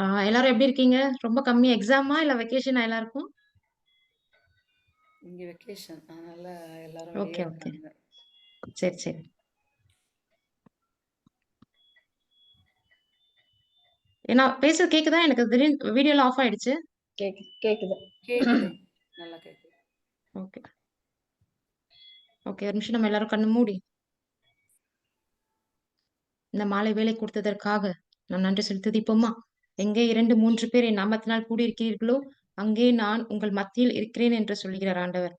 எல்லாரும் எப்படி இருக்கீங்க? ரொம்ப கம்மி எக்ஸாமா? இல்ல வெக்கேஷனா எல்லாருக்கும்? இங்க வெக்கேஷன். அதனால எல்லாரும் ஓகே, ஓகே. சரி, சரி. ஏன்னா பேசுறது கேக்குதா? எனக்கு திடீர்னு வீடியோலாம் ஆஃப் ஆயிடுச்சு. கேக்கு கேக்குது. கேக்குது. நல்லா கேக்குது. ஓகே. ஓகே. ஒரு நிமிஷம் நம்ம எல்லாரும் கண்ணு மூடி இந்த மாலை வேலை கொடுத்ததற்காக நாம் நன்றி செலுத்தி துதிப்போமா? எங்கே 2, 3 பேர் என் நாமத்தினால் கூடியிருக்கிறீர்களோ, அங்கே நான் உங்கள் மத்தியில் இருக்கிறேன் என்று சொல்கிறார் ஆண்டவர்.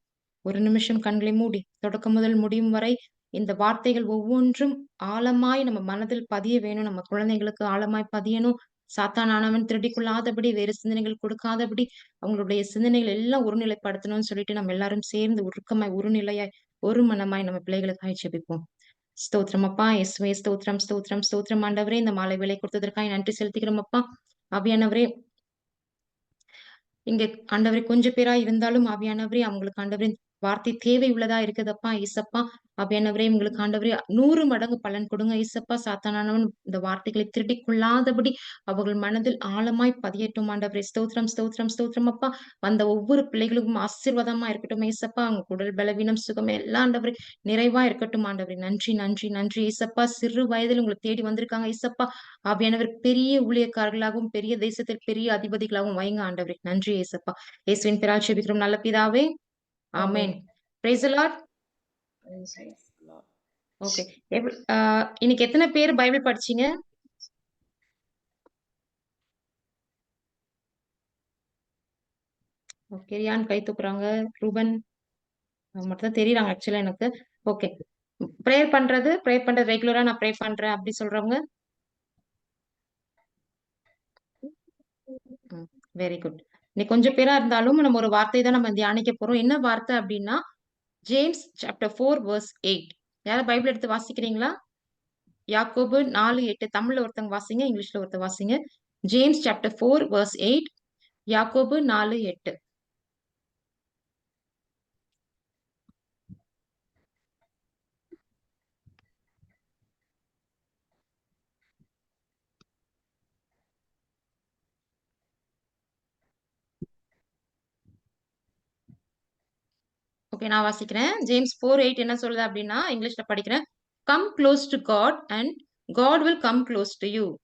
ஒரு நிமிஷம் கண்களை மூடி, தொடக்கம் முதல் முடியும் வரை இந்த வார்த்தைகள் ஒவ்வொன்றும் ஆழமாய் நம்ம மனதில் பதிய வேணும். நம்ம குழந்தைகளுக்கு ஆழமாய் பதியணும். சாத்தானானவன் திருடிக் கொள்ளாதபடி, வேறு சிந்தனைகள் கொடுக்காதபடி, அவங்களுடைய சிந்தனைகள் எல்லாம் ஒருநிலைப்படுத்தணும்னு சொல்லிட்டு நம்ம எல்லாரும் சேர்ந்து உருக்கமாய், ஒருநிலையாய் ஒரு மனமாய் நம்ம பிள்ளைகளுக்காய் ஜெபிப்போம். ஸ்தோத்திரம் அப்பா இயேசுவே ஸ்தோத்திரம் ஸ்தோத்திரம் ஸ்தோத்திரம் ஆண்டவரே இந்த மாலை விலை கொடுத்ததற்காக நன்றி செலுத்துகிறோம் அப்பா ஆவியானவரே இங்க ஆண்டவரே கொஞ்ச பேரா இருந்தாலும் ஆவியானவரே அவங்களுக்கு ஆண்டவரே வார்த்தை தேவை உள்ளதா இருக்குதப்பா ஈசப்பா? அப்படியானவரே உங்களுக்கு ஆண்டவரே நூறு மடங்கு பலன் கொடுங்க ஈசப்பா. சாத்தானவன் இந்த வார்த்தைகளை திருடி கொள்ளாதபடி அவர்கள் மனதில் ஆழமாய் பதியட்டும் ஆண்டவரே. ஸ்தோத்திரம் ஸ்தோத்திரம் ஸ்தோத்திரம் அப்பா வந்த ஒவ்வொரு பிள்ளைகளுக்கும் ஆசீர்வாதமா இருக்கட்டும் ஈசப்பா. அவங்க குடல் பலவீனம் சுகம் எல்லாம் ஆண்டவரே நிறைவா இருக்கட்டும் ஆண்டவரே. நன்றி நன்றி நன்றி ஈசப்பா. சிறு வயதில் உங்களை தேடி வந்திருக்காங்க ஈசப்பா. அப்படியானவர் பெரிய ஊழியக்காரர்களாகவும் பெரிய தேசத்தில் பெரிய அதிபதிகளாகவும் வைங்க ஆண்டவரே. நன்றி ஏசப்பா இயேசுவின் பிராட்சி நல்ல பிதாவே. ஆமென் பிரைஸ் லார்ட். ஓகே இன்னைக்கு எத்தனை பேர் பைபிள் படிச்சீங்க? ஓகே ரியான் கை தூக்குறாங்க? ரூபன். மட்டும் தான் தெரியறாங்க ஆக்சுவலா எனக்கு. ஓகே ப்ரேயர் பண்றது? ப்ரேயர் பண்றது ரெகுலரா நான் ப்ரே பண்றேன் அப்படி சொல்றவங்க? வெரி குட் இன்னைக்கு கொஞ்சம் பேரா இருந்தாலும் நம்ம ஒரு வார்த்தை தான் நம்ம தியானிக்க போறோம். என்ன வார்த்தை அப்படின்னா James chapter four verse eight யாராவது பைபிள் எடுத்து வாசிக்கிறீங்களா? யாக்கோபு நாலு எட்டு தமிழ்ல ஒருத்தவங்க வாசிங்க இங்கிலீஷ்ல ஒருத்தர் வாசிங்க. James chapter four verse eight யாக்கோபு நாலு எட்டு. ஓகே நான் வாசிக்கிறேன். ஜேம்ஸ் ஃபோர் எயிட் என்ன சொல்லுது அப்படின்னா இங்கிலீஷ்ல படிக்கிறேன். Come close to God and God will come close to you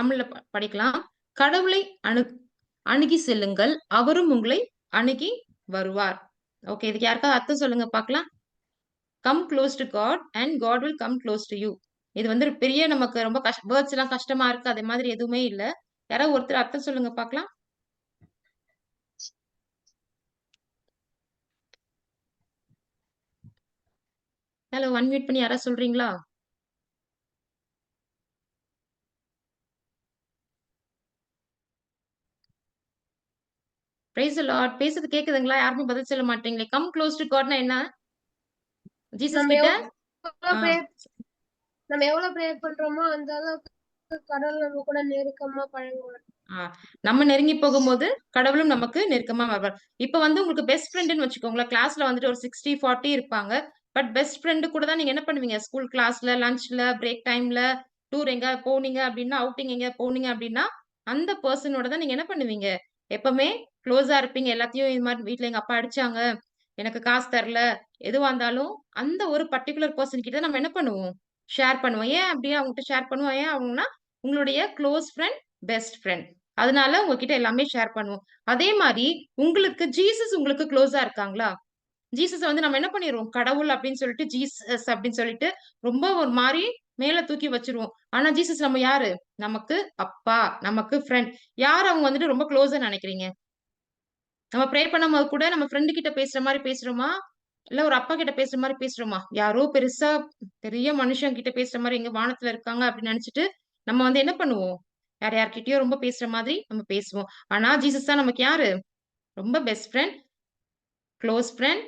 தமிழ்ல ப- படிக்கலாம். கடவுளை அணு அணுகி செல்லுங்கள். அவரும் உங்களை அணுகி வருவார். ஓகே இதுக்கு யாருக்காவது அர்த்தம் சொல்லுங்க பார்க்கலாம். Come close to God and God will come close to you இது வந்து பெரிய நமக்கு ரொம்ப கஷ்ட வேர்ட்ஸ் எல்லாம் கஷ்டமா இருக்கு. அதே மாதிரி எதுவுமே இல்லை. யாராவது ஒருத்தர் அர்த்தம் சொல்லுங்க பார்க்கலாம். ஹலோ அன்மியூட் பண்ணி யாராவது சொல்றீங்களா? பிரைஸ் லார்ட் பேசுறது கேக்குதுங்களா? யாருமே பதில் சொல்ல மாட்டீங்களே. கம் க்ளோஸ் டு காட்னா என்ன? ஜீசஸ் கிட்ட? நம்ம எவ்வளவு ப்ரேயர் பண்றோமோ அந்த அளவுக்கு கடவுள் நம்ம கூட நெருக்கமா பழகுவார். ஆ, நம்ம நெருங்கி போகும்போது கடவுளும் நமக்கு நெருக்கமா வருவார். இப்ப வந்து உங்களுக்கு பெஸ்ட் ஃப்ரெண்டுன்னு வச்சுக்கோங்களேன். கிளாஸ்ல வந்துட்டு ஒரு சிக்ஸ்டி ஃபார்ட்டி இருப்பாங்க. பட் பெஸ்ட் ஃப்ரெண்டு கூட தான் நீங்க என்ன பண்ணுவீங்க? ஸ்கூல் கிளாஸ்ல லஞ்ச்ல பிரேக் டைம்ல டூர் எங்க போனீங்க அப்படின்னா அவுட்டிங் எங்க போனீங்க அப்படின்னா அந்த பர்சனோட தான் நீங்க என்ன பண்ணுவீங்க? எப்பவுமே க்ளோஸா இருப்பீங்க. எல்லாத்தையும் இது மாதிரி வீட்டுல எங்க அப்பா அடிச்சாங்க எனக்கு காசு தரல எதுவா இருந்தாலும் அந்த ஒரு பர்டிகுலர் பர்சன் கிட்ட நம்ம என்ன பண்ணுவோம்? ஷேர் பண்ணுவோம். ஏன் அப்படியே அவங்ககிட்ட ஷேர் பண்ணுவோம்? ஏன் அவங்கன்னா உங்களுடைய க்ளோஸ் ஃப்ரெண்ட் பெஸ்ட் ஃப்ரெண்ட் அதனால உங்ககிட்ட எல்லாமே ஷேர் பண்ணுவோம். அதே மாதிரி உங்களுக்கு ஜீசஸ் உங்களுக்கு க்ளோஸா இருக்காங்களா? ஜீசஸ் வந்து நம்ம என்ன பண்ணிடுவோம் கடவுள் அப்படின்னு சொல்லிட்டு ஜீசஸ் அப்படின்னு சொல்லிட்டு ரொம்ப ஒரு மாதிரி மேல தூக்கி வச்சிருவோம். ஆனா ஜீசஸ் நம்ம யாரு? நமக்கு அப்பா நமக்கு ஃப்ரெண்ட் யார் அவங்க வந்துட்டு ரொம்ப க்ளோஸா நினைக்கிறீங்க? நம்ம ப்ரே பண்ணும்போது கூட நம்ம ஃப்ரெண்டு கிட்ட பேசுற மாதிரி பேசுறோமா? இல்ல ஒரு அப்பா கிட்ட பேசுற மாதிரி பேசுறோமா? யாரோ பெருசா பெரிய மனுஷன் கிட்ட பேசுற மாதிரி எங்க வானத்துல இருக்காங்க அப்படின்னு நினைச்சிட்டு நம்ம வந்து என்ன பண்ணுவோம்? யார் யார்கிட்டயோ ரொம்ப பேசுற மாதிரி நம்ம பேசுவோம். ஆனா ஜீசஸ் தான் நமக்கு யாரு? ரொம்ப best friend close friend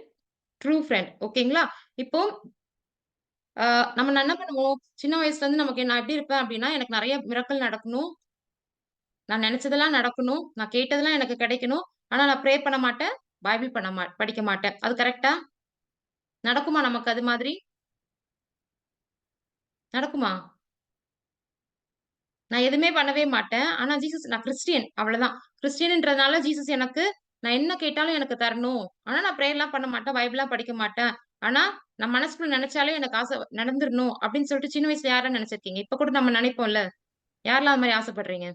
true friend ஓகேங்களா இப்போ நம்ம என்ன பண்ணுவோம்? சின்ன வயசுல இருந்து நமக்கு நான் எப்படி இருப்பேன் அப்படின்னா எனக்கு நிறைய மிரக்கல் நடக்கணும். நான் நினைச்சதெல்லாம் நடக்கணும். நான் கேட்டதெல்லாம் எனக்கு கிடைக்கணும். ஆனா நான் ப்ரே பண்ண மாட்டேன். பைபிள் பண்ண மா படிக்க மாட்டேன். அது கரெக்டா நடக்குமா நமக்கு அது மாதிரி? நடக்குமா? நான் எதுவுமே பண்ணவே மாட்டேன். ஆனா ஜீசஸ் நான் கிறிஸ்டியன் அவ்வளவுதான். கிறிஸ்டியன்ன்றதுனால ஜீசஸ் எனக்கு நான் என்ன கேட்டாலும் எனக்கு தரணும். ஆனா நான் ப்ரேயர்லாம் பண்ண மாட்டேன். பைபிளா படிக்க மாட்டேன். ஆனா நான் மனசுக்குள்ள நினைச்சாலே எனக்கு ஆசை நடந்துடணும் அப்படின்னு சொல்லிட்டு சின்ன வயசுல யாரா நினைச்சிருக்கீங்க இப்ப கூட நம்ம நினைப்போம்ல யாரெல்லாம் அது மாதிரி ஆசைப்படுறீங்க?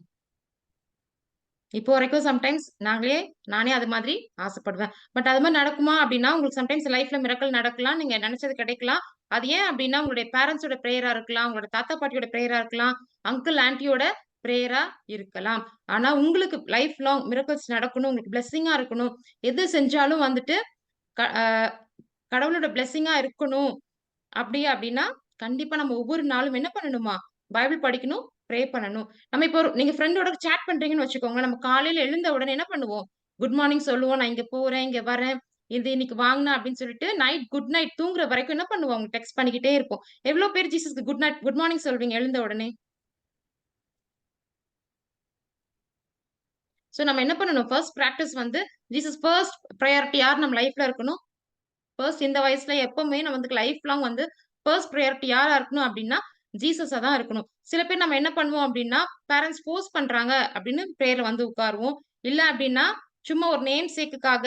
இப்போ வரைக்கும் சம்டைம்ஸ் நாங்களே நானே அது மாதிரி ஆசைப்படுவேன். பட் அது மாதிரி நடக்குமா அப்படின்னா, உங்களுக்கு சம்டைம்ஸ் லைஃப்ல மிரக்கல் நடக்கலாம். நீங்க நினைச்சது கிடைக்கலாம். அது ஏன் அப்படின்னா, உங்களுடைய பேரண்ட்ஸோட பிரேயரா இருக்கலாம். உங்களோட தாத்தா, பாட்டியோட ப்ரேயரா இருக்கலாம். அங்கிள், ஆன்டியோட ப்ரேயரா இருக்கலாம். ஆனா உங்களுக்கு லைஃப் லாங் மிரக்கல்ஸ் நடக்கணும். உங்களுக்கு பிளெஸ்ஸிங்கா இருக்கணும். எது செஞ்சாலும் வந்துட்டு க கடவுளோட பிளெஸ்ஸிங்கா இருக்கணும். அப்படி அப்படின்னா, கண்டிப்பா நம்ம ஒவ்வொரு நாளும் என்ன பண்ணணுமா? பைபிள் படிக்கணும், ப்ரே பண்ணணும். நம்ம இப்போ ஒரு நீங்க ஃப்ரெண்டோட சேட் பண்றீங்கன்னு வச்சுக்கோங்க. நம்ம காலையில எழுந்த உடனே என்ன பண்ணுவோம்? குட் மார்னிங் சொல்லுவோம். நான் இங்க போறேன், இங்க வரேன். இது இன்னைக்கு வாங்கினா அப்படின்னு சொல்லிட்டு, நைட் குட் நைட் தூங்குற வரைக்கும் என்ன பண்ணுவோம்? அவங்க டெக்ஸ்ட் பண்ணிக்கிட்டே இருப்போம். எவ்வளோ பேர் ஜீசஸ்க்கு குட் நைட் குட் மார்னிங் சொல்வீங்க எழுந்த உடனே? ஸோ நம்ம என்ன பண்ணணும்? ஃபர்ஸ்ட் பிராக்டிஸ் வந்து ஜீசஸ் ஃபர்ஸ்ட் ப்ரையாரிட்டி யார் நம்ம லைஃப்ல இருக்கணும்? ஃபர்ஸ்ட் இந்த வயசுல எப்பவுமே நம்ம வந்து லைஃப் லாங் வந்து ஃபர்ஸ்ட் ப்ரையாரிட்டி யாரா இருக்கணும் அப்படின்னா, ஜீசஸா தான் இருக்கணும். சில பேர் நம்ம என்ன பண்ணுவோம் அப்படின்னா, பேரண்ட்ஸ் ஃபோர்ஸ் பண்றாங்க அப்படின்னு பிரேயர்ல வந்து உட்காருவோம். இல்ல அப்படின்னா, சும்மா ஒரு நேம் சேக்குக்காக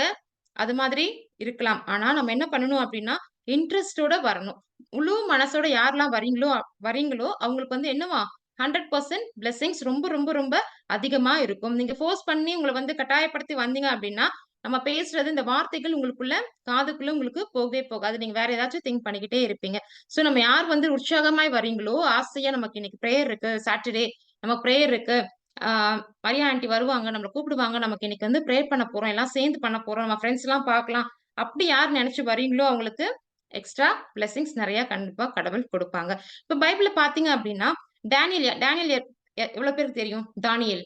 அது மாதிரி இருக்கலாம். ஆனா நம்ம என்ன பண்ணணும் அப்படின்னா, இன்ட்ரெஸ்ட்டோட வரணும். முழு மனசோட யாரெல்லாம் வரீங்களோ வரீங்களோ அவங்களுக்கு வந்து என்னவா ஹண்ட்ரட் பர்சன்ட் பிளெஸிங்ஸ் ரொம்ப ரொம்ப ரொம்ப அதிகமா இருக்கும். நீங்க ஃபோர்ஸ் பண்ணி உங்களை வந்து கட்டாயப்படுத்தி வந்தீங்க அப்படின்னா, நம்ம பேசுறது இந்த வார்த்தைகள் உங்களுக்குள்ள காதுக்குள்ள உங்களுக்கு போகவே போகாது. நீங்க வேற ஏதாச்சும் திங்க் பண்ணிக்கிட்டே இருப்பீங்க. சோ நம்ம யார் வந்து உற்சாகமாய் வரீங்களோ, ஆசையா நமக்கு இன்னைக்கு ப்ரேயர் இருக்கு. சாட்டர்டே நமக்கு ப்ரேயர் இருக்கு. ஆஹ் மரியா ஆண்டி வருவாங்க. நம்மளை கூப்பிடுவாங்க. நமக்கு இன்னைக்கு வந்து ப்ரேயர் பண்ண போறோம். எல்லாம் சேர்ந்து பண்ண போறோம். நம்ம ஃப்ரெண்ட்ஸ் எல்லாம் பார்க்கலாம். அப்படி யார் நினைச்சு வரீங்களோ அவங்களுக்கு எக்ஸ்ட்ரா பிளெஸ்ஸிங்ஸ் நிறைய கண்டிப்பா கடவுள் கொடுப்பாங்க இப்ப பைபிள்ல பார்த்தீங்க அப்படின்னா, டேனியல் டேனியல் எவ்வளவு எ பேருக்கு தெரியும்? தானியல்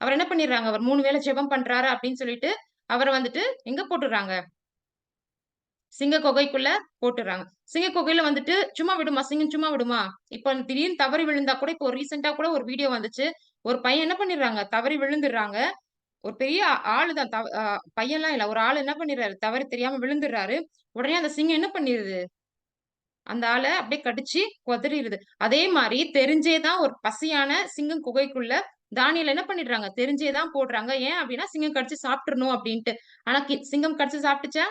அவர் என்ன பண்ணிடுறாங்க? அவர் மூணு வேளை ஜெபம் பண்றாரு அப்படின்னு சொல்லிட்டு, அவரை வந்துட்டு எங்க போட்டுடுறாங்க சிங்க கொகைக்குள்ள போட்டுறாங்க சிங்க கொகையில வந்துட்டு சும்மா விடுமா? சிங்கம் சும்மா விடுமா? இப்ப திடீர்னு தவறி விழுந்தா கூட இப்போ ரீசெண்டா கூட ஒரு வீடியோ வந்துச்சு. ஒரு பையன் என்ன பண்ணிடுறாங்க? தவறி விழுந்துடுறாங்க. ஒரு பெரிய ஆளு தான். தவ பையன்லாம் இல்ல. ஒரு ஆள் என்ன பண்ணிடுறாரு? தவறி தெரியாம விழுந்துடுறாரு. உடனே அந்த சிங்கம் என்ன பண்ணிடுது அந்த ஆளை அப்படியே கடிச்சு கொதறிடுது அதே மாதிரி தெரிஞ்சேதான் ஒரு பசியான சிங்கம் குகைக்குள்ள தானியில என்ன பண்ணிடுறாங்க? தெரிஞ்சேதான் போடுறாங்க. ஏன் அப்படின்னா, சிங்கம் கடிச்சு சாப்பிட்டுறணும் அப்படின்ட்டு. ஆனா சிங்கம் கடிச்சு சாப்பிட்டுச்சா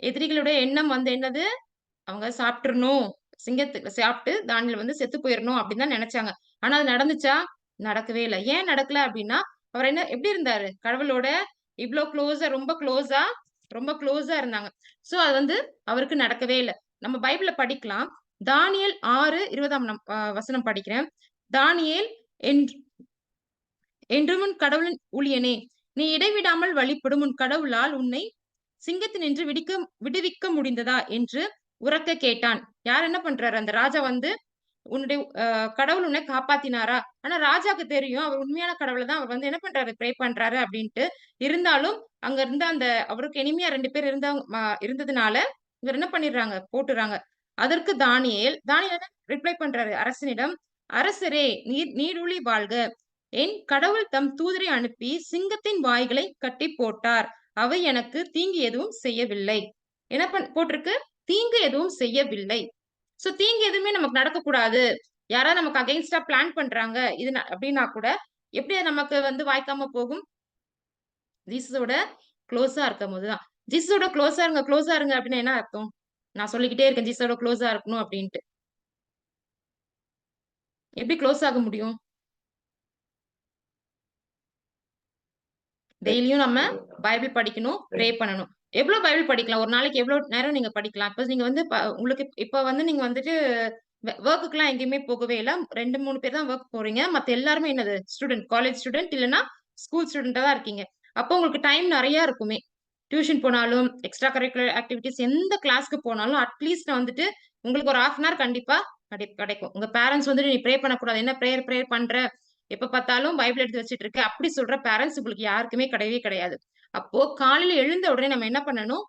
எதிரிகளுடைய எண்ணம் வந்து என்னது? அவங்க சாப்பிட்டுறணும் சிங்கத்துக்கு சாப்பிட்டு தானியேல் வந்து செத்து போயிடணும் அப்படின்னு தான் நினைச்சாங்க ஆனா அது நடந்துச்சா? நடக்கவே இல்லை ஏன் நடக்கல அப்படின்னா, அவர் என்ன எப்படி இருந்தாரு? கடவுளோட இவ்ளோ க்ளோஸா ரொம்ப க்ளோஸா ரொம்ப க்ளோஸா இருந்தாங்க. சோ அது வந்து அவருக்கு நடக்கவே இல்லை நம்ம பைபிள படிக்கலாம். தானியல் ஆறு இருபதாம் வசனம் படிக்கிறேன். தானியேல் என்று என்றும் உன் கடவுளின் ஊழியனே, நீ இடைவிடாமல் வழிபடும் உன் கடவுளால் உன்னை சிங்கத்தினின்று விடிக்க விடுவிக்க முடிந்ததா? என்று உரக்க கேட்டான். யார் என்ன பண்றாரு? அந்த ராஜா வந்து உன்னுடைய கடவுள் உன்னை காப்பாத்தினாரா? ஆனா ராஜாக்கு தெரியும். அவர் உண்மையான கடவுளை தான் அவர் வந்து என்ன பண்றாரு? ப்ரே பண்றாரு அப்படின்ட்டு. இருந்தாலும் அங்க இருந்த அந்த அவருக்கு இனிமையா ரெண்டு பேர் இருந்தவங்க இருந்ததுனால, இவர் என்ன பண்ணிடுறாங்க? போட்டுறாங்க அதற்கு தானியல் தானியல் ரிப்ளை பண்றாரு அரசனிடம், "அரசரே நீர் நீடுழி வாழ்க. என் கடவுள் தம் தூதரை அனுப்பி சிங்கத்தின் வாய்களை கட்டி போட்டார். அவை எனக்கு தீங்கு எதுவும் செய்யவில்லை." என்ன பண் போட்டிருக்கு? தீங்கு எதுவும் செய்யவில்லை. சோ தீங்கு எதுவுமே நமக்கு நடக்கக்கூடாது. யாராவது நமக்கு அகைன்ஸ்ட்டா பிளான் பண்றாங்க. இது அப்படின்னா கூட, எப்படி அது நமக்கு வந்து வாய்க்காம போகும்? ஜீசஸோட க்ளோஸா இருக்கும் தான். ஜீசஸோட க்ளோஸா இருங்க, க்ளோஸா இருங்க அப்படின்னா என்ன அர்த்தம்? நான் சொல்லிக்கிட்டே இருக்கேன் ஜீசஸோட க்ளோஸா இருக்கணும் அப்படின்ட்டு. எப்படி க்ளோஸ் ஆக முடியும்? டெய்லியும் நம்ம பைபிள் படிக்கணும், ப்ரே பண்ணணும். எவ்வளோ பைபிள் படிக்கலாம்? ஒரு நாளைக்கு எவ்வளோ நேரம் நீங்க படிக்கலாம்? இப்ப நீங்க வந்து உங்களுக்கு இப்ப வந்து நீங்க வந்துட்டு ஒர்க்குக்கெல்லாம் எங்கேயுமே போகவே இல்லை ரெண்டு மூணு பேர் தான் ஒர்க் போறீங்க. மத்த எல்லாருமே என்னது? ஸ்டூடண்ட். காலேஜ் ஸ்டூடண்ட் இல்லைன்னா ஸ்கூல் ஸ்டூடெண்டா தான் இருக்கீங்க. அப்போ உங்களுக்கு டைம் நிறைய இருக்குமே. டியூஷன் போனாலும், எக்ஸ்ட்ரா கரிக்குலர் ஆக்டிவிட்டிஸ் எந்த கிளாஸ்க்கு போனாலும் அட்லீஸ்ட் வந்துட்டு உங்களுக்கு ஒரு 1/2 அன் ஹவர் கண்டிப்பா கிடை கிடைக்கும். உங்க பேரண்ட்ஸ் வந்துட்டு நீ ப்ரே பண்ணக்கூடாது. என்ன ப்ரேயர் ப்ரேயர் பண்ற? எப்ப பார்த்தாலும் பைபிள் எடுத்து வச்சுட்டு இருக்க. அப்படி சொல்ற பேரண்ட்ஸ் உங்களுக்கு யாருக்குமே கிடையவே கிடையாது. அப்போ காலையில எழுந்த உடனே நம்ம என்ன பண்ணணும்?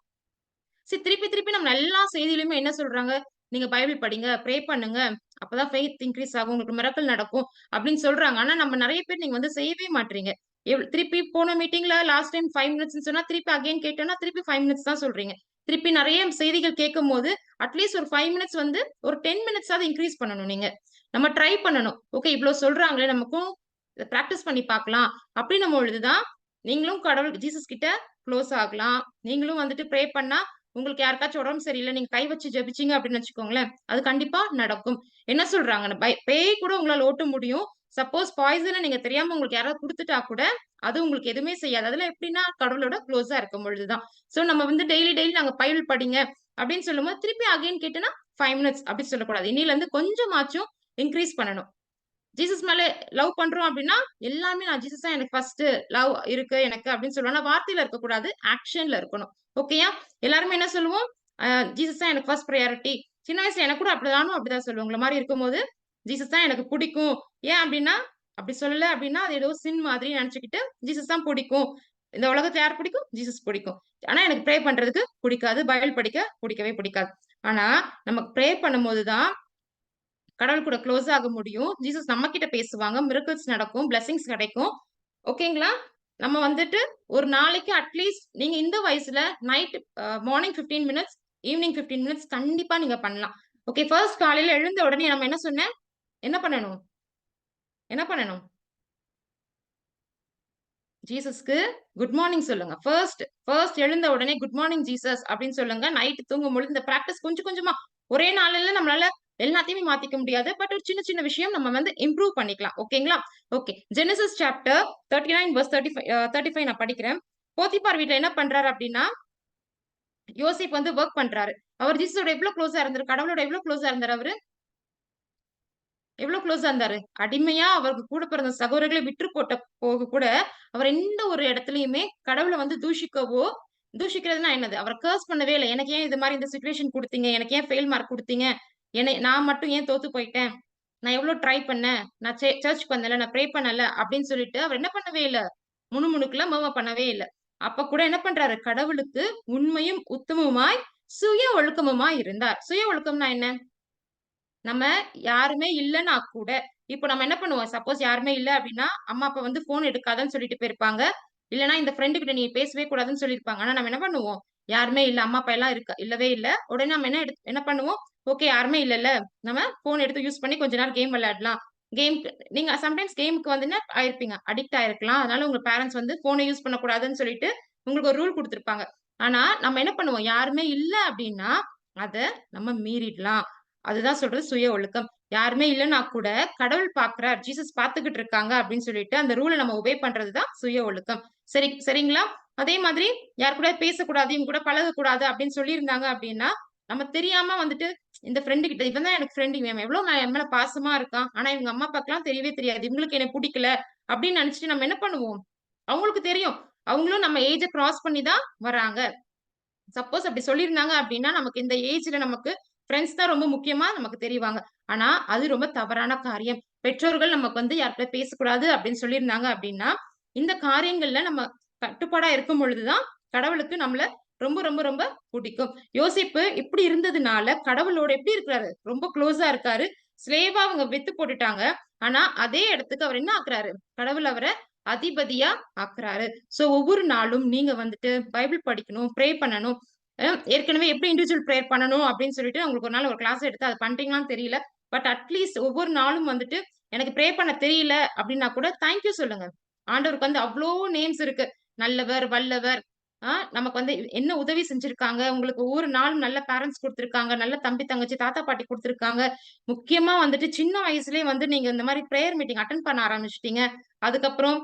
சரி திருப்பி திருப்பி நம்ம எல்லா செய்தியிலுமே என்ன சொல்றாங்க? நீங்க பைபிள் படிங்க, ப்ரே பண்ணுங்க. அப்பதான் ஃபெய்த் இன்க்ரீஸ் ஆகும். உங்களுக்கு மிரக்கல் நடக்கும் அப்படின்னு சொல்றாங்க. ஆனா நம்ம நிறைய பேர் நீங்க வந்து செய்யவே மாட்டீங்க எவ் திருப்பி போன மீட்டிங்ல லாஸ்ட் டைம் ஃபைவ் மினிட்ஸ் சொன்னா, திருப்பி அகைன் கேட்டோம்னா, திருப்பி ஃபைவ் மினிட்ஸ் தான் சொல்றீங்க. திருப்பி நிறைய செய்திகள் கேட்கும்போது, அட்லீஸ்ட் ஒரு ஃபைவ் மினிட்ஸ் வந்து ஒரு டென் மினிட்ஸ் அதை இன்க்ரீஸ் பண்ணணும் நீங்க. நம்ம ட்ரை பண்ணணும் ஓகே இவ்வளவு சொல்றாங்களே நமக்கும் ப்ராக்டிஸ் பண்ணி பார்க்கலாம் அப்படின்னும் பொழுதுதான் நீங்களும் கடவுள் ஜீசஸ் கிட்ட க்ளோஸ் ஆகலாம். நீங்களும் வந்துட்டு ப்ரே பண்ணா உங்களுக்கு யாருக்காச்சும் உடம்பு சரியில்லை நீங்க கை வச்சு ஜெபிச்சீங்க அப்படின்னு வச்சுக்கோங்களேன் அது கண்டிப்பா நடக்கும். என்ன சொல்றாங்க பை- பேய் கூட உங்களால ஓட்ட முடியும். சப்போஸ் பாய்சனை நீங்க தெரியாம உங்களுக்கு யாராவது கொடுத்துட்டா கூட அது உங்களுக்கு எதுவுமே செய்யாது. அதுல எப்படின்னா கடவுளோட க்ளோஸா இருக்கும் பொழுதுதான். சோ நம்ம வந்து டெய்லி டெய்லி நாங்க பைபிள் படிங்க அப்படின்னு சொல்லும்போது திருப்பி அகைன் கேட்டேன்னா ஃபைவ் மினிட்ஸ் அப்படின்னு சொல்லக்கூடாது. இன்னில இருந்து கொஞ்சமாச்சும் இன்க்ரீஸ் பண்ணணும். ஜீசஸ் மேல லவ் பண்றோம் அப்படின்னா எல்லாமே நான் ஜீசஸ் தான் எனக்கு ஃபர்ஸ்ட் லவ் இருக்கு எனக்கு அப்படின்னு சொல்லுவோம். வார்த்தையில இருக்கக்கூடாது ஆக்ஷன்ல இருக்கணும். ஓகேயா எல்லாருமே என்ன சொல்லுவோம்? ஜீசஸ் தான் எனக்கு ஃபர்ஸ்ட் ப்ரையாரிட்டி சின்ன வயசுல எனக்கு கூட அப்படிதானும் அப்படிதான் சொல்லுவோம் உங்களை மாதிரி இருக்கும்போது ஜீசஸ் தான் எனக்கு பிடிக்கும். ஏன் அப்படின்னா அப்படி சொல்லல அப்படின்னா அது ஏதோ சின் மாதிரி நினைச்சுக்கிட்டு ஜீசஸ் தான் பிடிக்கும். இந்த உலகத்தை யார் பிடிக்கும்? ஜீசஸ் பிடிக்கும். ஆனா எனக்கு ப்ரே பண்றதுக்கு பிடிக்காது பைபிள் படிக்க பிடிக்கவே பிடிக்காது. ஆனா நமக்கு ப்ரே பண்ணும்போது தான் கடவுள் கூட க்ளோஸ் ஆக முடியும். ஜீசஸ் நம்ம கிட்ட பேசுவாங்க. மிரக்கல்ஸ் நடக்கும். பிளெஸிங்ஸ் கிடைக்கும். ஓகேங்களா நம்ம வந்துட்டு ஒரு நாளைக்கு அட்லீஸ்ட் நீங்க இந்த வயசுல night morning 15 minutes evening 15 minutes கண்டிப்பா நீங்க பண்ணலாம். ஓகே ஃபர்ஸ்ட் காலையில எழுந்த உடனே நம்ம என்ன சொன்னேன்? என்ன பண்ணணும்? என்ன பண்ணணும்? ஜீசஸ்க்கு குட் மார்னிங் சொல்லுங்க. ஃபர்ஸ்ட் ஃபர்ஸ்ட் எழுந்த உடனே குட் மார்னிங் ஜீசஸ் அப்படின்னு சொல்லுங்க. நைட் தூங்கும் பொழுது இந்த ப்ராக்டிஸ் கொஞ்சம் கொஞ்சமா ஒரே நாளில் நம்மளால எல்லாத்தையுமே மாத்திக்க முடியாது. பட் ஒரு சின்ன சின்ன விஷயம் நம்ம வந்து இம்ப்ரூவ் பண்ணிக்கலாம். ஓகேங்களா okay Genesis chapter thirty nine verse thirty five thirty five நான் படிக்கிறேன். போத்திபார் வீட்ல என்ன பண்றாரு அப்படின்னா யோசிப் வந்து ஒர்க் பண்றாரு. அவர் ஜீசஸோட எவ்வளவு க்ளோஸா இருந்தாரு கடவுளோட எவ்வளவு க்ளோஸா இருந்தாரு அவரு? எவ்வளவு க்ளோஸா இருந்தாரு? அடிமையா அவருக்கு கூட பிறந்த சகோதரர்களை விற்று போட்ட போக கூட அவர் எந்த ஒரு இடத்துலயுமே கடவுளை வந்து தூஷிக்கவோ தூஷிக்கிறதுனா என்னது? அவர் கேர்ஸ் பண்ணவே இல்லை. எனக்கு ஏன் இது மாதிரி இந்த சுச்சுவேஷன் கொடுத்தீங்க? எனக்கு ஏன் ஃபெயில் மார்க் கொடுத்தீங்க? என்னை நான் மட்டும் ஏன் தோத்து போயிட்டேன்? நான் எவ்வளவு ட்ரை பண்ணேன்? நான் சர்ச் பண்ணல நான் ப்ரே பண்ணல அப்படின்னு சொல்லிட்டு அவர் என்ன பண்ணவே இல்லை. முணுமுணுக்கெல்லாம் மவ பண்ணவே இல்லை. அப்ப கூட என்ன பண்றாரு? கடவுளுக்கு உண்மையும் உத்தமமாய் சுய ஒழுக்கமுமாய் இருந்தார். சுய ஒழுக்கம்னா என்ன? நம்ம யாருமே இல்லைன்னா கூட இப்போ நம்ம என்ன பண்ணுவோம்? சப்போஸ் யாருமே இல்லை அப்படின்னா அம்மா அப்பா வந்து போன் எடுக்காதன்னு சொல்லிட்டு போயிருப்பாங்க. இல்லைன்னா இந்த ஃப்ரெண்டு கிட்ட நீ பேசவே கூடாதுன்னு சொல்லியிருப்பாங்க. ஆனா நம்ம என்ன பண்ணுவோம்? யாருமே இல்ல அம்மா அப்பா எல்லாம் இருக்க இல்லவே இல்ல. உடனே நம்ம என்ன என்ன பண்ணுவோம்? ஓகே யாருமே இல்லைல்ல. நம்ம போன் எடுத்து யூஸ் பண்ணி கொஞ்ச நேரம் கேம் விளையாடலாம். கேம் நீங்க சம்டைம்ஸ் கேமுக்கு வந்து ஆயிருப்பீங்க? அடிக்ட் ஆயிருக்கலாம். அதனால உங்க பேரண்ட்ஸ் வந்து போனை யூஸ் பண்ணக்கூடாதுன்னு சொல்லிட்டு உங்களுக்கு ஒரு ரூல் கொடுத்துருப்பாங்க. ஆனா நம்ம என்ன பண்ணுவோம்? யாருமே இல்ல அப்படின்னா அத நம்ம மீறிடலாம். அதுதான் சொல்றது சுய ஒழுக்கம். யாருமே இல்லைன்னா கூட கடவுள் பாக்குறார் ஜீசஸ் பாத்துக்கிட்டு இருக்காங்க அப்படின்னு சொல்லிட்டு அந்த ரூலை நம்ம ஒபே பண்றதுதான் சுய ஒழுக்கம். சரி சரிங்களா? அதே மாதிரி யார் கூட பேசக்கூடாது இவங்க கூட பழகக்கூடாது அப்படின்னு சொல்லியிருந்தாங்க அப்படின்னா நம்ம தெரியாம வந்துட்டு இந்த ஃப்ரெண்டு கிட்ட இவன் தான் எனக்கு ஃப்ரெண்டு இவன் எவ்வளவு நான் என் மேல பாசமா இருக்கான் ஆனா இவங்க அம்மா அப்பாக்கெல்லாம் தெரியவே தெரியாது. இவங்களுக்கு என்ன பிடிக்கல அப்படின்னு நினைச்சிட்டு நம்ம என்ன பண்ணுவோம்? அவங்களுக்கு தெரியும். அவங்களும் நம்ம ஏஜை கிராஸ் பண்ணி தான் வராங்க சப்போஸ் அப்படி சொல்லியிருந்தாங்க அப்படின்னா நமக்கு இந்த ஏஜ்ல நமக்கு ஃப்ரெண்ட்ஸ் தான் ரொம்ப முக்கியமா நமக்கு தெரிவாங்க. ஆனா அது ரொம்ப தவறான காரியம். பெற்றோர்கள் நமக்கு வந்து யார்கிட்ட பேசக்கூடாது அப்படின்னு சொல்லியிருந்தாங்க அப்படின்னா இந்த காரியங்கள்ல நம்ம கட்டுப்பாடா இருக்கும் பொழுதுதான் கடவுளுக்கு நம்மள ரொம்ப ரொம்ப ரொம்ப பிடிக்கும். யோசிப்பு இப்படி இருந்ததுனால கடவுளோட எப்படி இருக்கிறாரு? ரொம்ப க்ளோஸா இருக்காரு. ஸ்லேவா அவங்க வித்து போட்டுட்டாங்க. ஆனா அதே இடத்துக்கு அவர் என்ன ஆக்குறாரு? கடவுள் அவரை அதிபதியா ஆக்குறாரு. சோ ஒவ்வொரு நாளும் நீங்க வந்துட்டு பைபிள் படிக்கணும் ப்ரே பண்ணணும். ஏற்கனவே எப்படி இண்டிவிஜுவல் ப்ரேயர் பண்ணணும் அப்படின்னு சொல்லிட்டு உங்களுக்கு ஒரு நாள் ஒரு கிளாஸ் எடுத்து அதை பண்றீங்களான்னு தெரியல. பட் அட்லீஸ்ட் ஒவ்வொரு நாளும் வந்துட்டு எனக்கு ப்ரே பண்ண தெரியல அப்படின்னா கூட தேங்க்யூ சொல்லுங்க. ஆண்டவருக்கு வந்து அவ்வளோ நேம்ஸ் இருக்கு. நல்லவர் வல்லவர் ஆ நமக்கு வந்து என்ன உதவி செஞ்சிருக்காங்க? உங்களுக்கு ஒவ்வொரு நாளும் நல்ல பேரண்ட்ஸ் கொடுத்துருக்காங்க நல்ல தம்பி தங்கச்சி தாத்தா பாட்டி கொடுத்துருக்காங்க. முக்கியமா வந்துட்டு சின்ன வயசுலயே வந்து நீங்க இந்த மாதிரி ப்ரேயர் மீட்டிங் அட்டன் பண்ண ஆரம்பிச்சிட்டீங்க. அதுக்கப்புறம்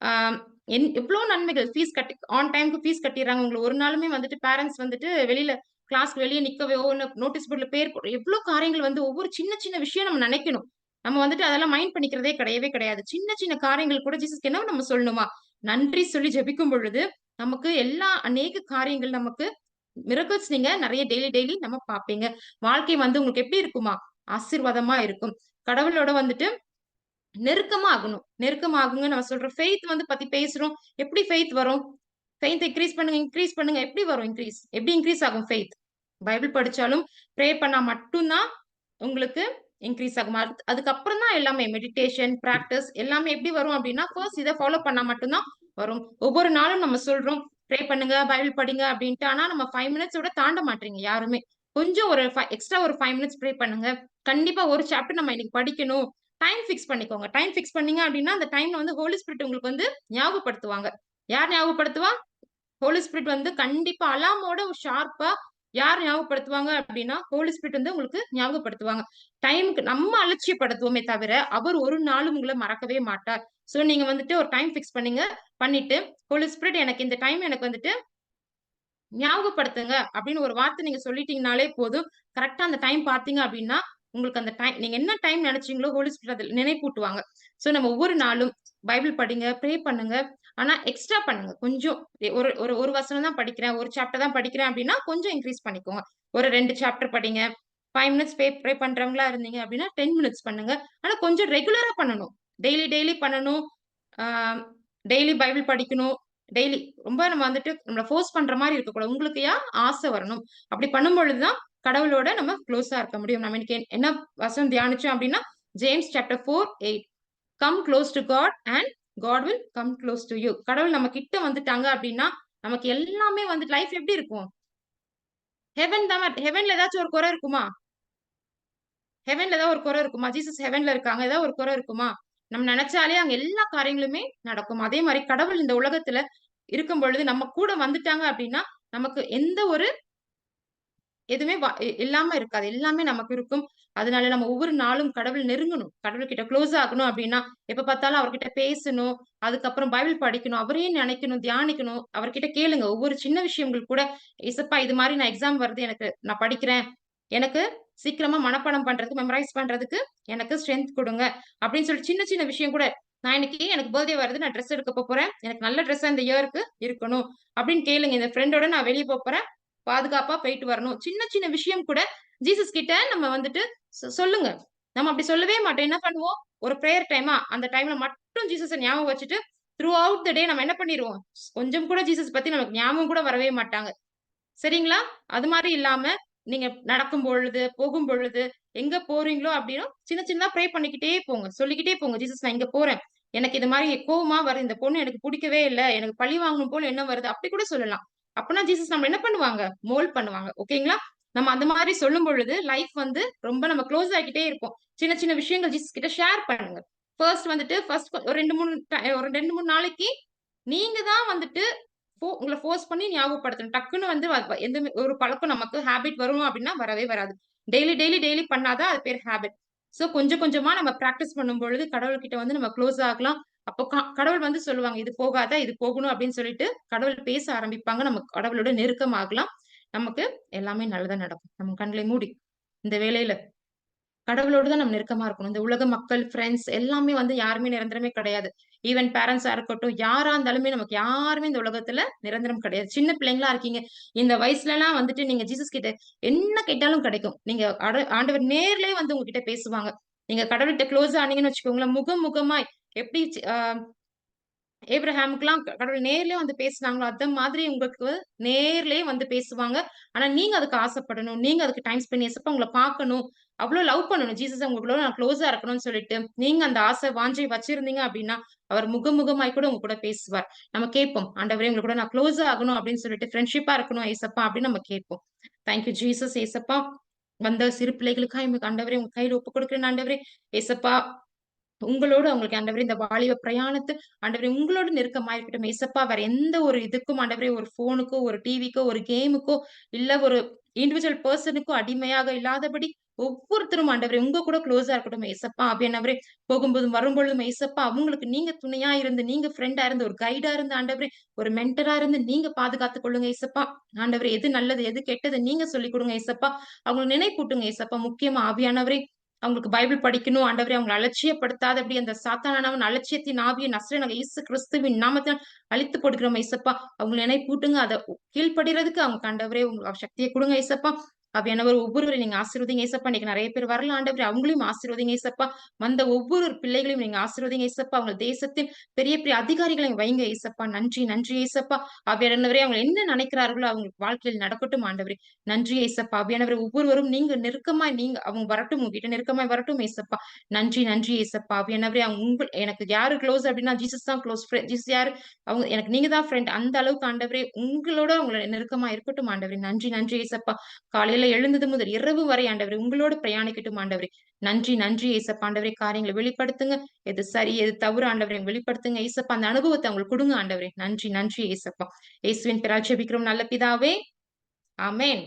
ஆஹ் என் எவ்வளவு நன்மைகள்? ஃபீஸ் கட்டி ஆன் டைம்க்கு ஃபீஸ் கட்டிடுறாங்க. உங்களுக்கு ஒரு நாளுமே வந்துட்டு பேரண்ட்ஸ் வந்துட்டு வெளியில கிளாஸ்க்கு வெளியே நிக்கவே நோட்டீஸ் போர்ட்ல பேர் போடுற எவ்வளவு காரியங்கள் வந்து ஒவ்வொரு சின்ன சின்ன விஷயம் நம்ம நினைக்கணும். நம்ம வந்துட்டு அதெல்லாம் மைண்ட் பண்ணிக்கிறதே கிடையவே கிடையாது. சின்ன சின்ன காரியங்கள் கூட ஜீசஸ்க்கு என்ன நம்ம சொல்லணுமா? நன்றி சொல்லி ஜபிக்கும் பொழுது நமக்கு எல்லா அநேக காரியங்கள் நமக்கு மிரக்கல்ஸ் நீங்க நிறைய டெய்லி டெய்லி நம்ம பார்ப்பீங்க. வாழ்க்கை வந்து உங்களுக்கு எப்படி இருக்குமா? ஆசீர்வாதமா இருக்கும். கடவுளோட வந்துட்டு நெருக்கமாகணும். நெருக்கமாகுங்க. நம்ம சொல்றோம் ஃபெய்த் வந்து பத்தி பேசுறோம். எப்படி ஃபெய்த் வரும்? ஃபெய்த் இன்க்ரீஸ் பண்ணுங்க இன்க்ரீஸ் பண்ணுங்க. எப்படி வரும் இன்க்ரீஸ் எப்படி இன்க்ரீஸ் ஆகும் ஃபெய்த் பைபிள் படிச்சாலும் ப்ரே பண்ணா மட்டும்தான் உங்களுக்கு இன்க்ரீஸ் ஆகும். அதுக்கப்புறம் தான் எல்லாமே மெடிடேஷன் ப்ராக்டிஸ் எல்லாமே எப்படி வரும் அப்படின்னா ஃபர்ஸ்ட் இதை ஃபாலோ பண்ணா மட்டும்தான் வரும். ஒவ்வொரு நாளும் நம்ம சொல்றோம் ப்ரே பண்ணுங்க பைபிள் படிங்க அப்படின்ட்டு. ஆனா நம்ம ஃபைவ் மினிட்ஸோட தாண்ட மாட்டீங்க யாருமே. கொஞ்சம் ஒரு எக்ஸ்ட்ரா ஒரு ஃபைவ் மினிட்ஸ் ப்ரே பண்ணுங்க. கண்டிப்பா ஒரு சாப்டர் நம்ம இன்னைக்கு படிக்கணும். டைம் ஃபிக்ஸ் பண்ணிக்கோங்க. டைம் ஃபிக்ஸ் பண்ணீங்க அப்படின்னா அந்த டைம்ல வந்து ஹோலி ஸ்பிரிட் உங்களுக்கு வந்து ஞாபகப்படுத்துவாங்க. யார் ஞாபகப்படுத்துவா? ஹோலி ஸ்பிரிட் வந்து கண்டிப்பா அலாமோட ஷார்ப்பா யார் ஞாபகப்படுத்துவாங்க அப்படின்னா ஹோலி ஸ்பிரிட் வந்து உங்களுக்கு ஞாபகப்படுத்துவாங்க. டைமுக்கு நம்ம அலட்சியப்படுத்துவோமே தவிர அவர் ஒரு நாளும் உங்களை மறக்கவே மாட்டார். ஸோ நீங்க வந்துட்டு ஒரு டைம் ஃபிக்ஸ் பண்ணீங்க பண்ணிட்டு ஹோலி ஸ்பிரிட் எனக்கு இந்த டைம் எனக்கு வந்துட்டு ஞாபகப்படுத்துங்க அப்படின்னு ஒரு வார்த்தை நீங்க சொல்லிட்டீங்கனாலே போதும். கரெக்டா அந்த டைம் பாத்தீங்க அப்படின்னா உங்களுக்கு அந்த டைம் நீங்க என்ன டைம் நினைச்சீங்களோ ஹோலி ஸ்பிரிட் அதில் நினைப்பூட்டுவாங்க. ஸோ நம்ம ஒவ்வொரு நாளும் பைபிள் படிங்க ப்ரே பண்ணுங்க. ஆனா எக்ஸ்ட்ரா பண்ணுங்க. கொஞ்சம். ஒரு ஒரு ஒரு வசனம் தான் படிக்கிறேன். ஒரு சாப்டர் தான் படிக்கிறேன் அப்படின்னா கொஞ்சம் இன்க்ரீஸ் பண்ணிக்கோங்க. ஒரு ரெண்டு சாப்டர் படிங்க. ஃபைவ் மினிட்ஸ் பே ப்ரே பண்றவங்களா இருந்தீங்க அப்படின்னா டென் மினிட்ஸ் பண்ணுங்க. ஆனா கொஞ்சம் ரெகுலரா பண்ணணும். டெய்லி டெய்லி பண்ணணும். டெய்லி பைபிள் படிக்கணும். டெய்லி ரொம்ப நம்ம வந்துட்டு நம்மளை ஃபோர்ஸ் பண்ற மாதிரி இருக்கக்கூடாது. உங்களுக்கு ஏன் ஆசை வரணும். அப்படி பண்ணும் பொழுதுதான் கடவுளோட நம்ம க்ளோஸா இருக்க முடியும். நம்ம இன்னைக்கு என்ன வசனம் தியானிச்சோம் அப்படின்னா James chapter four eight come close to God and God will come close to you கடவுள் நம்ம கிட்ட வந்துட்டாங்க அப்படின்னா நமக்கு எல்லாமே வந்து லைஃப் எப்படி இருக்கும்? ஹெவன் தான் ஹெவன்ல ஏதாச்சும் ஒரு குறை இருக்குமா? ஹெவன்ல ஏதாவது ஒரு குறை இருக்குமா? ஜீசஸ் ஹெவன்ல இருக்காங்க ஏதாவது ஒரு குறை இருக்குமா? நம்ம நினைச்சாலே அங்க எல்லா காரியங்களுமே நடக்கும். அதே மாதிரி கடவுள் இந்த உலகத்துல இருக்கும் பொழுது நம்ம கூட வந்துட்டாங்க அப்படின்னா நமக்கு எந்த ஒரு எதுவுமே இல்லாம இருக்காது. எல்லாமே நமக்கு இருக்கும். அதனால நம்ம ஒவ்வொரு நாளும் கடவுள் நெருங்கணும். கடவுள் கிட்ட க்ளோஸ் ஆகணும் அப்படின்னா எப்ப பார்த்தாலும் அவர்கிட்ட பேசணும் அதுக்கப்புறம் பைபிள் படிக்கணும் அவரே நினைக்கணும் தியானிக்கணும். அவர்கிட்ட கேளுங்க. ஒவ்வொரு சின்ன விஷயங்கள் கூட இசப்பா இது மாதிரி நான் எக்ஸாம் வருது எனக்கு நான் படிக்கிறேன். எனக்கு சீக்கிரமா மனப்பாடம் பண்றதுக்கு மெமரைஸ் பண்றதுக்கு எனக்கு ஸ்ட்ரென்த் கொடுங்க. அப்படின்னு சொல்லி சின்ன சின்ன விஷயம் கூட நான் இன்னைக்கு எனக்கு பர்த்டே வருது நான் ட்ரெஸ் எடுக்க போறேன். எனக்கு நல்ல ட்ரெஸ் இந்த இயருக்கு இருக்கணும். அப்படின்னு கேளுங்க. இந்த ஃப்ரெண்டோட நான் வெளியே போறேன். பாதுகாப்பா போயிட்டு வரணும். சின்ன சின்ன விஷயம் கூட ஜீசஸ் கிட்ட நம்ம வந்துட்டு சொல்லுங்க. நம்ம அப்படி சொல்லவே மாட்டோம். என்ன பண்ணுவோம்? ஒரு ப்ரேயர் டைமா அந்த டைம்ல மட்டும் ஜீசஸை ஞாபகம் வச்சுட்டு த்ரூ அவுட் த டே நம்ம என்ன பண்ணிடுவோம் கொஞ்சம் கூட ஜீசஸ் பத்தி நமக்கு ஞாபகம் கூட வரவே மாட்டாங்க. சரிங்களா? அது மாதிரி இல்லாம நீங்க நடக்கும் பொழுது போகும் பொழுது எங்க போறீங்களோ அப்படின்னு சின்ன சின்னதா ப்ரே பண்ணிக்கிட்டே போங்க. சொல்லிக்கிட்டே போங்க. ஜீசஸ் நான் இங்க போறேன். எனக்கு இது மாதிரி கோவமா வருது. இந்த பொண்ணு எனக்கு பிடிக்கவே இல்லை. எனக்கு பழி வாங்கணும் போல என்ன வருது. அப்படி கூட சொல்லலாம். அப்பனா ஜீசஸ் நம்ம என்ன பண்ணுவாங்க? மோல் பண்ணுவாங்க. ஓகேங்களா நம்ம அந்த மாதிரி சொல்லும் பொழுது லைஃப் வந்து ரொம்ப நம்ம க்ளோஸ் ஆகிட்டே இருக்கும். சின்ன சின்ன விஷயங்கள் ஜீசஸ் கிட்ட ஷேர் பண்ணுங்க. ஃபர்ஸ்ட் வந்துட்டு ஃபர்ஸ்ட் ஒரு ரெண்டு மூணு ஒரு ரெண்டு மூணு நாளைக்கு நீங்க தான் வந்துட்டு உங்களை ஃபோர்ஸ் பண்ணி ஞாபகப்படுத்தணும். டக்குன்னு வந்து எந்த ஒரு பழக்கம் நமக்கு ஹேபிட் வரும் அப்படின்னா வரவே வராது. டெய்லி டெய்லி டெய்லி பண்ணாதான் அது பேர் ஹேபிட் ஸோ கொஞ்சம் கொஞ்சமா நம்ம ப்ராக்டிஸ் பண்ணும் பொழுது கடவுள்கிட்ட வந்து நம்ம க்ளோஸ் ஆகலாம். அப்போ கடவுள் வந்து சொல்லுவாங்க இது போகாத இது போகணும் அப்படின்னு சொல்லிட்டு கடவுள் பேச ஆரம்பிப்பாங்க. நம்ம கடவுளோட நெருக்கமாகலாம். நமக்கு எல்லாமே நல்லதா நடக்கும். நம்ம கண்களை மூடி இந்த வேலையில கடவுளோடு தான் நம்ம நெருக்கமா இருக்கணும். இந்த உலக மக்கள் ஃப்ரெண்ட்ஸ் எல்லாமே வந்து யாருமே நிரந்தரமே கிடையாது. ஈவன் பேரண்ட்ஸா இருக்கட்டும் யாரா இருந்தாலுமே நமக்கு யாருமே இந்த உலகத்துல நிரந்தரம் கிடையாது. சின்ன பிள்ளைங்களா இருக்கீங்க. இந்த வயசுல எல்லாம் வந்துட்டு நீங்க ஜீசஸ் கிட்ட என்ன கேட்டாலும் கிடைக்கும். நீங்க ஆண்டவர் நேர்லயே வந்து உங்ககிட்ட பேசுவாங்க. நீங்க கடவுள்கிட்ட க்ளோஸ் ஆனீங்கன்னு வச்சுக்கோங்களேன் முகம் முகமாய் எப்படி ஏப்ரஹாமுக்கெல்லாம் கடவுள் நேர்லயே வந்து பேசினாங்களோ அந்த மாதிரி உங்களுக்கு நேர்லயே வந்து பேசுவாங்க. ஆனா நீங்க அதுக்கு ஆசைப்படணும். நீங்க அதுக்கு டைம் ஸ்பெண்ட் எசப்ப உங்களை பார்க்கணும் அவ்வளவு லவ் பண்ணணும். ஜீசஸ் உங்களுக்கு நான் க்ளோஸா இருக்கணும்னு சொல்லிட்டு நீங்க அந்த ஆசை வாஞ்சை வச்சிருந்தீங்க அப்படின்னா அவர் முகமுகமாய் கூட உங்க கூட பேசுவார். நம்ம கேட்போம். ஆண்டவரே உங்களுக்கு கூட நான் க்ளோஸ் ஆகணும் அப்படின்னு சொல்லிட்டு ஃப்ரெண்ட்ஷிப்பா இருக்கணும் ஏசப்பா அப்படின்னு நம்ம கேட்போம். தேங்க்யூ ஜீசஸ் ஏசப்பா. வந்த சிறு பிள்ளைகளுக்காக ஆண்டவரே உங்க கையில ஒப்பு கொடுக்குறேன் ஆண்டவரே. ஏசப்பா உங்களோடு அவங்களுக்கு ஆண்டவரே இந்த வாலிப பிரயாணத்து ஆண்டவரே உங்களோட நெருக்கமா இருக்கட்டும் ஏசப்பா வேற எந்த ஒரு இதுக்கும் ஆண்டவரே ஒரு போனுக்கோ ஒரு டிவிக்கோ ஒரு கேமுக்கோ இல்ல ஒரு இண்டிவிஜுவல் பர்சனுக்கோ அடிமையாக இல்லாதபடி ஒவ்வொருத்தரும் ஆண்டவரே உங்க கூட க்ளோஸா இருக்கட்டும். ஏசப்பா அப்படின்னவரே போகும்போதும் வரும்பொழுதும் ஏசப்பா அவங்களுக்கு நீங்க துணையா இருந்து நீங்க ஃப்ரெண்டா இருந்து ஒரு கைடா இருந்து ஆண்டவரே ஒரு மென்டரா இருந்து நீங்க பாதுகாத்து கொள்ளுங்க ஏசப்பா. ஆண்டவரே எது நல்லது எது கெட்டது நீங்க சொல்லி கொடுங்க ஏசப்பா. அவங்களை நினைப்பூட்டுங்க ஏசப்பா முக்கியமா ஆவியானவரே அவங்களுக்கு பைபிள் படிக்கணும் ஆண்டவரே அவங்களை அப்படி அந்த சாத்தானவன் அலட்சியத்தின் ஆவிய நசரே நாங்க இயேசு கிறிஸ்துவின் நாமத்தினால் அழித்து போடுகிறோம் ஐசப்பா. அவங்களை நினைப்பூட்டுங்க அதை கீழ்படுறதுக்கு அவங்க ஆண்டவரே உங்களுக்கு சக்தியை கொடுங்க ஐசப்பா. அப்படியானவர் ஒவ்வொருவரையும் நீங்க ஆசீர்வதிங்க ஏசப்பா. இன்னைக்கு நிறைய பேர் வரல ஆண்டவர். அவங்களையும் ஆசீர்வதிங்க ஏசப்பா. வந்த ஒவ்வொரு பிள்ளைகளையும் நீங்க ஆசீர்வதிங்க ஏசப்பா. அவங்க தேசத்தின் பெரிய பெரிய அதிகாரிகளையும் வைங்க ஏசப்பா. நன்றி நன்றி ஏசப்பா. அப்படியானவரே அவங்க என்ன நினைக்கிறார்களோ அவங்க வாழ்க்கையில் நடக்கட்டும் ஆண்டவரே. நன்றி ஏசப்பா. அவையானவரை ஒவ்வொருவரும் நீங்க நெருக்கமாய் நீங்க அவங்க வரட்டும் உங்ககிட்ட நெருக்கமாய் வரட்டும் ஏசப்பா. நன்றி நன்றி ஏசப்பா. அப்படியானவரே அவங்க உங்க எனக்கு யாரு க்ளோஸ் அப்படின்னா ஜீசஸ் தான் க்ளோஸ் ஜீசஸ் யாரு? அவங்க எனக்கு நீங்க தான் ஃப்ரெண்ட் அந்த அளவுக்கு ஆண்டவரே உங்களோட அவங்களை நெருக்கமா இருக்கட்டும் ஆண்டவரே. நன்றி நன்றி ஏசப்பா. காலையில காலையில எழுந்தது முதல் இரவு வரை ஆண்டவரே உங்களோடு பிரயாணிக்கட்டும் ஆண்டவரே. நன்றி நன்றி ஏசப்பா ஆண்டவரே. காரியங்களை வெளிப்படுத்துங்க. எது சரி எது தவறு ஆண்டவரை வெளிப்படுத்துங்க. ஏசப்பா அந்த அனுபவத்தை அவங்களுக்கு கொடுங்க ஆண்டவரே. நன்றி நன்றி ஏசப்பா. இயேசுவின் பிராட்சபிக்கிறோம் நல்ல பிதாவே. ஆமென்.